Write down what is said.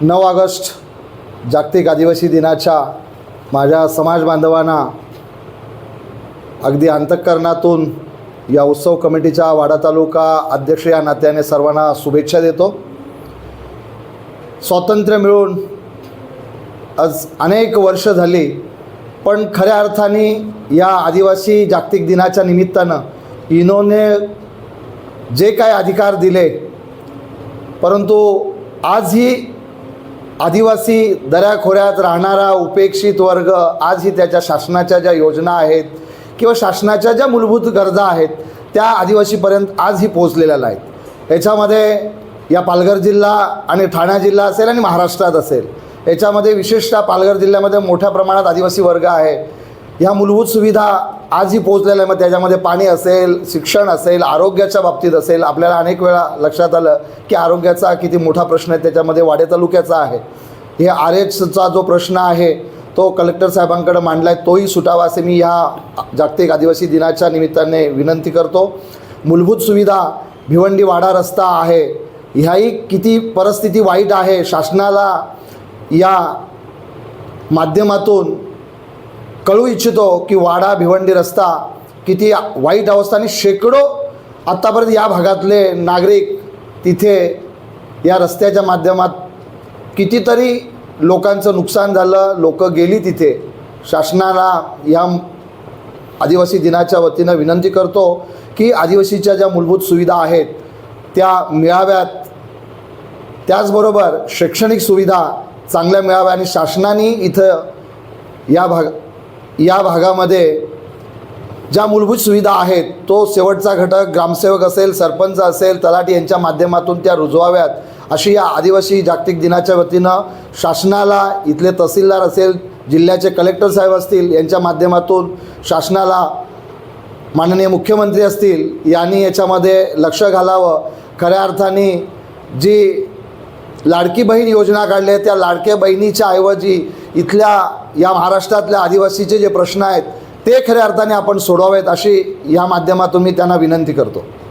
नऊ ऑगस्ट जागतिक आदिवासी दिनाच्या माझ्या समाज बांधवांना अगदी अंतःकरणातून या उत्सव कमिटीच्या वाडा तालुका अध्यक्ष या नात्याने सर्वांना शुभेच्छा देतो. स्वातंत्र्य मिळून आज अनेक वर्ष झाली पण खऱ्या अर्थाने या आदिवासी जागतिक दिनाच्या निमित्तानं इनोने जे काय अधिकार दिले परंतु आजही आदिवासी दऱ्याखोऱ्यात राहणारा उपेक्षित वर्ग आजही त्याच्या शासनाच्या ज्या योजना आहेत किंवा शासनाच्या ज्या मूलभूत गरजा आहेत त्या आदिवासीपर्यंत आजही पोचलेल्या आहेत याच्यामध्ये या पालघर जिल्हा आणि ठाणा जिल्हा असेल आणि महाराष्ट्रात असेल याच्यामध्ये विशेषतः पालघर जिल्ह्यामध्ये मोठ्या प्रमाणात आदिवासी वर्ग आहे. ह्या मूलभूत सुविधा आजही पोहोचलेल्या आहे. मग त्याच्यामध्ये पाणी असेल शिक्षण असेल आरोग्याच्या बाबतीत असेल आपल्याला अनेक वेळा लक्षात आलं की आरोग्याचा किती मोठा प्रश्न आहे. त्याच्यामध्ये वाडे तालुक्याचा आहे. हे आर एचचा जो प्रश्न आहे तो कलेक्टर साहेबांकडे मांडला आहे तोही सुटावा असे मी ह्या जागतिक आदिवासी दिनाच्या निमित्ताने विनंती करतो. मूलभूत सुविधा भिवंडी वाडा रस्ता आहे. ह्याही किती परिस्थिती वाईट आहे. शासनाला या माध्यमातून कळू इच्छितो की वाडा भिवंडी रस्ता किती वाईट अवस्था आणि शेकडो आत्तापर्यंत या भागातले नागरिक तिथे या रस्त्याच्या माध्यमात कितीतरी लोकांचं नुकसान झालं लोक गेली तिथे. शासनाला या आदिवासी दिनाच्या वतीनं विनंती करतो की आदिवासीच्या ज्या मूलभूत सुविधा आहेत त्या मिळाव्यात. त्याचबरोबर शैक्षणिक सुविधा चांगल्या मिळाव्या आणि शासनाने इथं या भाग या भागामध्ये ज्या मूलभूत सुविधा आहेत तो शेवटचा घटक ग्रामसेवक असेल सरपंच असेल तलाठी यांच्या माध्यमातून त्या रुजवाव्यात. अशी या आदिवासी जागतिक दिनाच्या वतीनं शासनाला इथले तहसीलदार असेल जिल्ह्याचे कलेक्टर साहेब असतील यांच्या माध्यमातून शासनाला माननीय मुख्यमंत्री असतील यांनी याच्यामध्ये लक्ष घालावं. खऱ्या अर्थाने जी लाडकी बहीण योजना काढली आहे त्या लाडक्या बहिणीच्या ऐवजी इथल्या या महाराष्ट्रातल्या आदिवासीचे जे प्रश्न आहेत ते खऱ्या अर्थाने आपण सोडवावेत अशी या माध्यमातून मी त्यांना विनंती करतो.